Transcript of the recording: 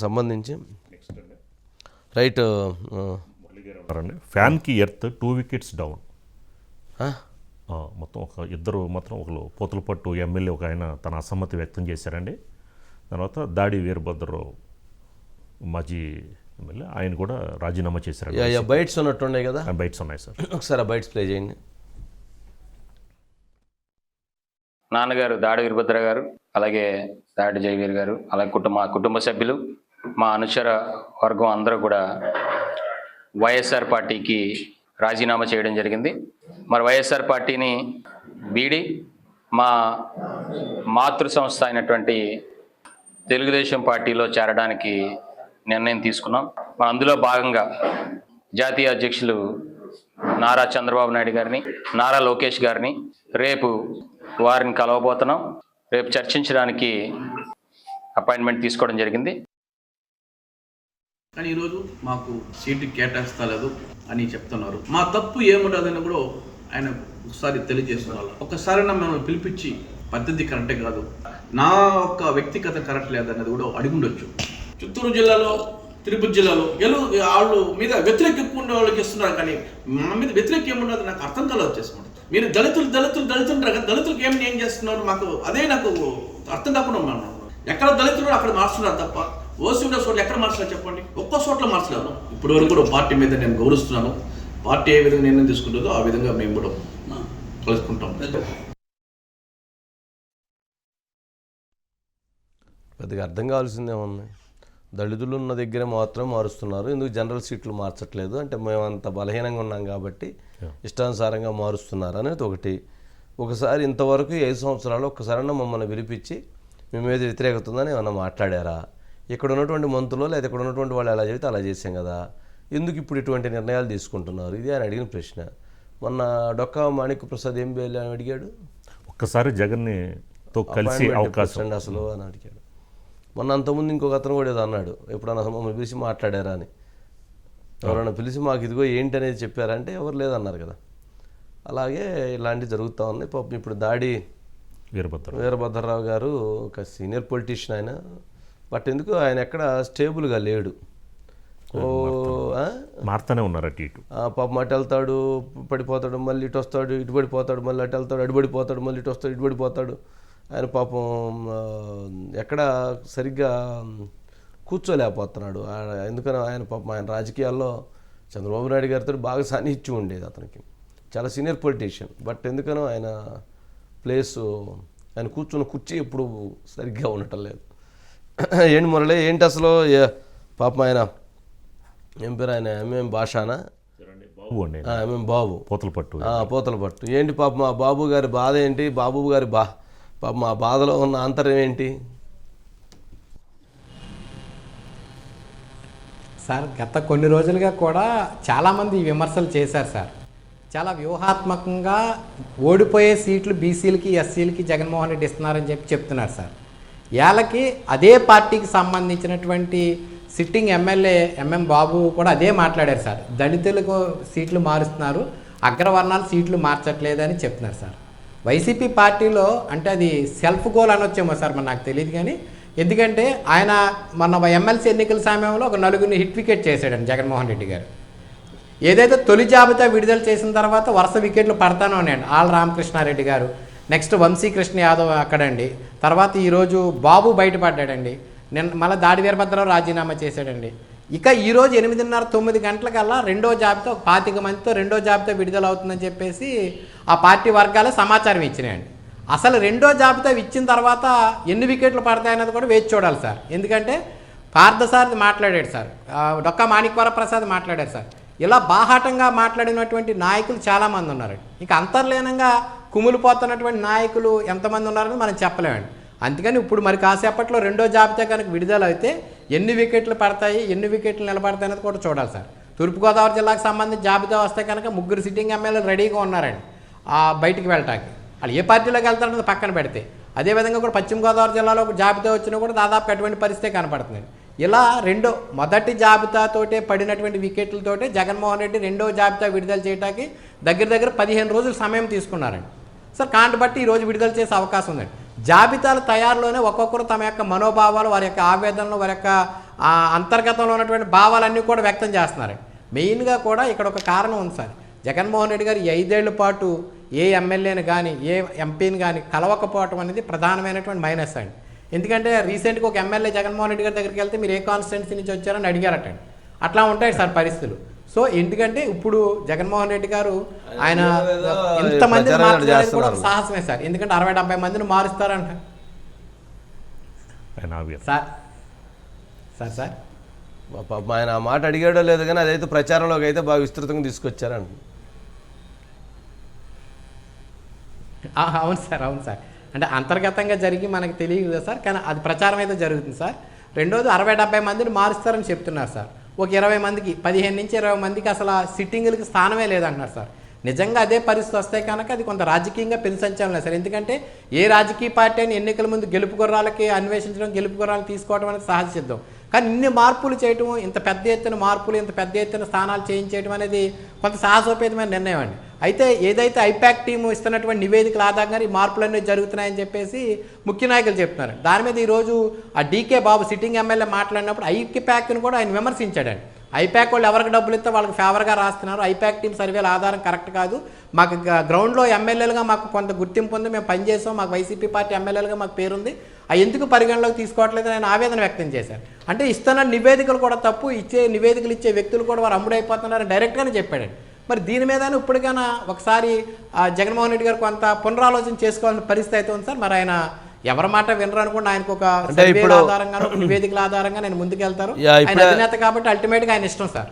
సంబంధించి రైట్ ఫ్యాన్కి earth two wickets down ఆ, మొత్తం ఒక ఇద్దరు మాత్రం ఒకరు పోతులపట్టు ఎమ్మెల్యే ఒక ఆయన తన అసమ్మతి వ్యక్తం చేశారండి. తర్వాత దాడి వీరభద్రరావు మాజీ ఎమ్మెల్యే ఆయన కూడా రాజీనామా యా, బైట్స్ ఉన్నట్టున్నాయి కదా? ఆయన బయటస్ ఉన్నాయి సార్. ఒకసారి ఆ బైట్స్ ప్లే చేయండి. నాన్నగారు దాడి వీరభద్ర గారు. అలాగే దాటి జయవీర్ గారు అలాగే కుటుంబ కుటుంబ సభ్యులు మా అనుచర వర్గం అందరూ కూడా వైఎస్ఆర్ పార్టీకి రాజీనామా చేయడం జరిగింది. మరి వైఎస్ఆర్ పార్టీని వీడి మా మాతృ సంస్థ అయినటువంటి తెలుగుదేశం పార్టీలో చేరడానికి నిర్ణయం తీసుకున్నాం. మరి అందులో భాగంగా జాతీయ అధ్యక్షులు నారా చంద్రబాబు నాయుడు గారిని నారా లోకేష్ గారిని రేపు వారిని కలవబోతున్నాం. రేపు చర్చించడానికి అపాయింట్మెంట్ తీసుకోవడం జరిగింది. కానీ ఈరోజు మాకు సీటు కేటాయిస్తలేదు అని చెప్తున్నారు. మా తప్పు ఏముండదని కూడా ఆయన ఒకసారి తెలియజేస్తున్నారు ఒకసారి మిమ్మల్ని పిలిపించి పద్ధతి కరెక్టే కాదు. నా యొక్క వ్యక్తిగత కరెక్ట్ లేదన్నది కూడా అడిగుండొచ్చు చిత్తూరు జిల్లాలో తిరుపతి జిల్లాలో గెలు వాళ్ళు మీద వ్యతిరేక ఎక్కువ ఉండే వాళ్ళకి ఇస్తున్నారు కానీ మా మీద వ్యతిరేక ఏముండదు నాకు అర్థం కాలేదు వచ్చేసి మీరు దళితులు దళితులు దళితులు దళితులకు ఏం ఏం చేస్తున్నారు? మాకు అదే నాకు అర్థం కాకుండా ఉన్నాను ఎక్కడ దళితులు అక్కడ మార్చున్నారు తప్ప. ఓసీ ఉన్న చోట్ల ఎక్కడ మార్చలేదు చెప్పండి? ఒక్కో చోట్ల మార్చలేదు ఇప్పటి వరకు కూడా పార్టీ మీద నేను గౌరవిస్తున్నాను. పార్టీ ఏ విధంగా నిర్ణయం తీసుకుంటుందో ఆ విధంగా మేము కూడా కలుసుకుంటాం. పెద్దగా అర్థం కావాల్సిందే ఉంది దళితులు ఉన్న దగ్గర మాత్రం మారుస్తున్నారు. ఎందుకు జనరల్ సీట్లు మార్చట్లేదు? అంటే మేము అంత బలహీనంగా ఉన్నాం కాబట్టి ఇష్టానుసారంగా మారుస్తున్నారు అనేది ఒకటి. ఒకసారి ఇంతవరకు ఐదు సంవత్సరాలు ఒక్కసారైనా మమ్మల్ని పిలిపించి మీ మీద వ్యతిరేకత ఉందని ఏమన్నా మాట్లాడారా? ఇక్కడ ఉన్నటువంటి మంత్రులు లేదా ఇక్కడ ఉన్నటువంటి వాళ్ళు ఎలా చెబితే అలా చేసాం కదా. ఎందుకు ఇప్పుడు ఇటువంటి నిర్ణయాలు తీసుకుంటున్నారు? ఇది ఆయన అడిగిన ప్రశ్న. మొన్న డొక్కా మాణిక్ ప్రసాద్ ఏం అని అడిగాడు? ఒక్కసారి జగన్ని తో కలిసి అవకాశం. అసలు అని అడిగాడు. మొన్న అంతకుముందు ఇంకొక అతను కూడా ఏదో అన్నాడు ఎప్పుడన్నా మమ్మల్ని పిలిచి మాట్లాడారా? అని. ఎవరైనా పిలిచి మాకు ఇదిగో ఏంటి అనేది చెప్పారంటే ఎవరు లేదన్నారు కదా. అలాగే ఇలాంటివి జరుగుతూ ఉన్నాయి. పాపం ఇప్పుడు దాడి వీరభద్ర వీరభద్రరావు గారు ఒక సీనియర్ పొలిటీషియన్ ఆయన. బట్ ఎందుకు ఆయన ఎక్కడ స్టేబుల్గా లేడు. ఓ? మారుతానే ఉన్నారు అటు ఇటు. ఆ పాపం అటు వెళ్తాడు పడిపోతాడు మళ్ళీ ఇటు వస్తాడు ఇటు పడిపోతాడు మళ్ళీ అటు వెళ్తాడు అటు పడిపోతాడు మళ్ళీ ఇటు వస్తాడు ఇటు పడిపోతాడు. ఆయన పాపం ఆ, ఎక్కడ సరిగ్గా కూర్చోలేకపోతున్నాడు. ఆ- ఎందుకని ఆయన పాపం ఆయన రాజకీయాల్లో చంద్రబాబు నాయుడు గారితో బాగా సాన్నిహిత్యం ఉండేది అతనికి. చాలా సీనియర్ పొలిటీషియన్. బట్ ఎందుకనో ఆయన ప్లేసు ఆయన కూర్చున్న కుర్చీ ఎప్పుడు సరిగ్గా ఉండటం లేదు. ఏంటి మురళి ఏంటి అసలు? ఏ- పాపం ఆయన ఏం పేరు ఆయన? ఎంఎం భాషానా బాబు. అండి. ఆ, ఎంఎం బాబు. పోతల పట్టు ఆ, పూతల పట్టు ఏంటి పాప మా బాబు గారి బాధ ఏంటి? బాబు గారి బా మా బాధలో ఉన్న అంతరం ఏంటి? సార్ గత కొన్ని రోజులుగా కూడా చాలామంది విమర్శలు చేశారు సార్. చాలా వ్యూహాత్మకంగా ఓడిపోయే సీట్లు బీసీలకి ఎస్సీలకి జగన్మోహన్ రెడ్డి ఇస్తున్నారని చెప్పి చెప్తున్నారు సార్. ఇవాళకి అదే పార్టీకి సంబంధించినటువంటి సిట్టింగ్ ఎమ్మెల్యే ఎంఎం బాబు కూడా అదే మాట్లాడారు సార్. దళితులకు సీట్లు మారుస్తున్నారు అగ్రవర్ణాలు సీట్లు మార్చట్లేదని చెప్తున్నారు సార్. వైసీపీ పార్టీలో అంటే అది సెల్ఫ్ గోల్ అనొచ్చేమో సార్ మరి నాకు తెలియదు కానీ. ఎందుకంటే ఆయన మన ఎమ్మెల్సీ ఎన్నికల సమయంలో ఒక నలుగురిని హిట్ వికెట్ చేశాడండి జగన్మోహన్ రెడ్డి గారు. ఏదైతే తొలి జాబితా విడుదల చేసిన తర్వాత వరుస వికెట్లు పడతాను అన్నాడు ఆల్ రామకృష్ణారెడ్డి గారు నెక్స్ట్ వంశీకృష్ణ యాదవ్ అక్కడండి. తర్వాత ఈరోజు బాబు బయటపడ్డాడండి. నిన్న మళ్ళీ దాడి వీరభద్రరావు రాజీనామా చేశాడండి. ఇక ఈరోజు ఎనిమిదిన్నర తొమ్మిది గంటలకల్లా రెండో జాబితా ఒక పాతిక మందితో రెండో జాబితా విడుదల అవుతుందని చెప్పేసి ఆ పార్టీ వర్గాలు సమాచారం ఇచ్చినాయండి. అసలు రెండో జాబితా ఇచ్చిన తర్వాత ఎన్ని వికెట్లు పడతాయన్నది కూడా వేచి చూడాలి సార్. ఎందుకంటే పార్థసారథి మాట్లాడాడు సార్. డొక్క డొక్కా మాణిక్వర ప్రసాద్ మాట్లాడారు సార్. ఇలా బాహాటంగా మాట్లాడినటువంటి నాయకులు చాలామంది ఉన్నారు. ఇక అంతర్లీనంగా కుమిలిపోతున్నటువంటి నాయకులు ఎంతమంది ఉన్నారని మనం చెప్పలేమండి. అందుకని ఇప్పుడు మరి కాసేపట్లో రెండో జాబితా కనుక విడుదల అయితే ఎన్ని వికెట్లు పడతాయి ఎన్ని వికెట్లు నిలబడతాయి అనేది కూడా చూడాలి సార్. తూర్పుగోదావరి జిల్లాకు సంబంధించి జాబితా వస్తే కనుక ముగ్గురు సిట్టింగ్ ఎమ్మెల్యేలు రెడీగా ఉన్నారండి. ఆ బయటికి వెళ్ళటానికి. వాళ్ళు ఏ పార్టీలోకి వెళ్తారన్నది పక్కన పెడితే. అదేవిధంగా కూడా పశ్చిమ గోదావరి జిల్లాలో ఒక జాబితా వచ్చినా కూడా దాదాపు అటువంటి పరిస్థితే కనపడుతుంది ఇలా రెండో మొదటి జాబితాతోటే పడినటువంటి వికెట్లతోటే జగన్మోహన్ రెడ్డి రెండో జాబితా విడుదల చేయడానికి దగ్గర దగ్గర పదిహేను రోజులు సమయం తీసుకున్నారండి. సార్ కాంట్ బట్టి ఈ రోజు విడుదల చేసే అవకాశం ఉందండి. జాబితాల తయారులోనే ఒక్కొక్కరు తమ యొక్క మనోభావాలు వారి యొక్క ఆవేదనలు వారి యొక్క అంతర్గతంలో ఉన్నటువంటి భావాలన్నీ కూడా వ్యక్తం చేస్తున్నారు. మెయిన్గా కూడా ఇక్కడ ఒక కారణం ఉంది సార్. జగన్మోహన్ రెడ్డి గారు ఐదేళ్ళ పాటు ఏ ఎమ్మెల్యేని కానీ ఏ ఎంపీని కానీ కలవకపోవటం అనేది ప్రధానమైనటువంటి మైనస్ అండి. ఎందుకంటే రీసెంట్గా ఒక ఎమ్మెల్యే జగన్మోహన్ రెడ్డి గారి దగ్గరికి వెళ్తే మీరు ఏ కాన్స్టిట్యున్సీ నుంచి వచ్చారని అడిగారటండి అట్లా ఉంటాయి సార్ పరిస్థితులు. సో ఎందుకంటే ఇప్పుడు జగన్మోహన్ రెడ్డి గారు ఆయన చేస్తున్నారు. సాహసమే సార్. ఎందుకంటే అరవై డెబ్బై మందిని మారుస్తారంట. సార్. Sir sir. ఆయన ఆ మాట అడిగాడో లేదు కానీ అదైతే ప్రచారంలోకి అయితే బాగా విస్తృతంగా తీసుకొచ్చారంట. ఆ, అవును సార్ అవును సార్. అంటే అంతర్గతంగా జరిగి మనకి తెలియదు కదా సార్ కానీ అది ప్రచారం అయితే జరుగుతుంది సార్. రెండోది అరవై డెబ్బై మందిని మారుస్తారని చెప్తున్నారు సార్. ఒక ఇరవై మందికి పదిహేను నుంచి ఇరవై మందికి అసలు ఆ సిట్టింగులకి స్థానమే లేదంటున్నారు సార్. నిజంగా అదే పరిస్థితి వస్తే కనుక అది కొంత రాజకీయంగా పెను సార్. ఎందుకంటే ఏ రాజకీయ పార్టీ అయినా ఎన్నికల ముందు గెలుపు గుర్రాలకి అన్వేషించడం గెలుపు గుర్రాలు తీసుకోవడం అనేది సహజ సిద్ధం. కానీ ఇన్ని మార్పులు చేయటం ఇంత పెద్ద ఎత్తున మార్పులు ఇంత పెద్ద ఎత్తున స్థానాలు చేయించేయడం అనేది కొంత సాహసోపేతమైన నిర్ణయం అండి. అయితే ఏదైతే ఐపాక్ టీము ఇస్తున్నటువంటి నివేదికల ఆధారంగా ఈ మార్పులన్నీ జరుగుతున్నాయని చెప్పేసి ముఖ్య నాయకులు చెప్తున్నారు. దాని మీద ఈరోజు ఆ డీకే బాబు సిట్టింగ్ ఎమ్మెల్యే మాట్లాడినప్పుడు ఐక్యప్యాక్ని కూడా ఆయన విమర్శించాడండి. ఐపాక్ వాళ్ళు ఎవరికి డబ్బులు ఇస్తే వాళ్ళకి ఫేవర్గా రాస్తున్నారు. ఐపాక్ టీం సర్వేల ఆధారం కరెక్ట్ కాదు. మాకు గ్రౌండ్లో ఎమ్మెల్యేలుగా మాకు కొంత గుర్తింపు ఉంది. మేము పనిచేసాం మాకు వైసీపీ పార్టీ ఎమ్మెల్యేలుగా మాకు పేరుంది. అవి ఎందుకు పరిగణలోకి తీసుకోవట్లేదు నేను ఆవేదన వ్యక్తం చేశాను అంటే ఇస్తున్న నివేదికలు కూడా తప్పు. ఇచ్చే నివేదికలు ఇచ్చే వ్యక్తులు కూడా వారు అమ్ముడైపోతున్నారని డైరెక్ట్గానే చెప్పాడండి. మరి దీని మీద ఇప్పటికైనా ఒకసారి ఆ, జగన్మోహన్ రెడ్డి గారు కొంత పునరాలోచన చేసుకోవాల్సిన పరిస్థితి అయితే ఉంది సార్. మరి ఆయన ఎవరి మాట వినరు అనుకుంటే ఆయనకు ఒక ఆధారంగా నివేదికల ఆధారంగా నేను ముందుకెళ్తారు ఆయన అధినేత కాబట్టి అల్టిమేట్గా ఆయన ఇష్టం సార్.